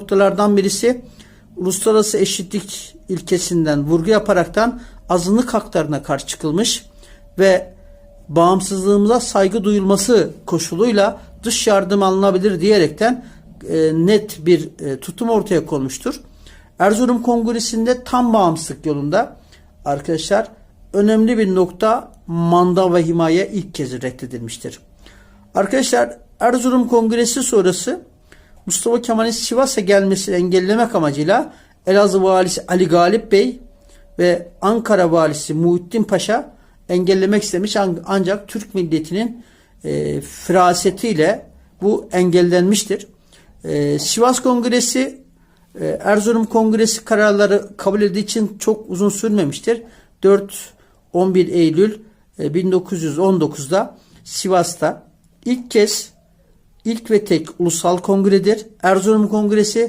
noktalardan birisi uluslararası eşitlik ilkesinden vurgu yaparaktan azınlık haklarına karşı çıkılmış ve bağımsızlığımıza saygı duyulması koşuluyla dış yardım alınabilir diyerekten e, net bir e, tutum ortaya konmuştur. Erzurum Kongresi'nde tam bağımsızlık yolunda arkadaşlar önemli bir nokta manda ve himaye ilk kez reddedilmiştir. Arkadaşlar Erzurum Kongresi sonrası Mustafa Kemal'in Sivas'a gelmesini engellemek amacıyla Elazığ Valisi Ali Galip Bey ve Ankara Valisi Muhittin Paşa engellemek istemiş An- ancak Türk milletinin e, firasetiyle bu engellenmiştir. E, Sivas Kongresi e, Erzurum Kongresi kararları kabul edildiği için çok uzun sürmemiştir. 4-11 Eylül e, 1919'da Sivas'ta ilk kez ilk ve tek ulusal kongredir. Erzurum Kongresi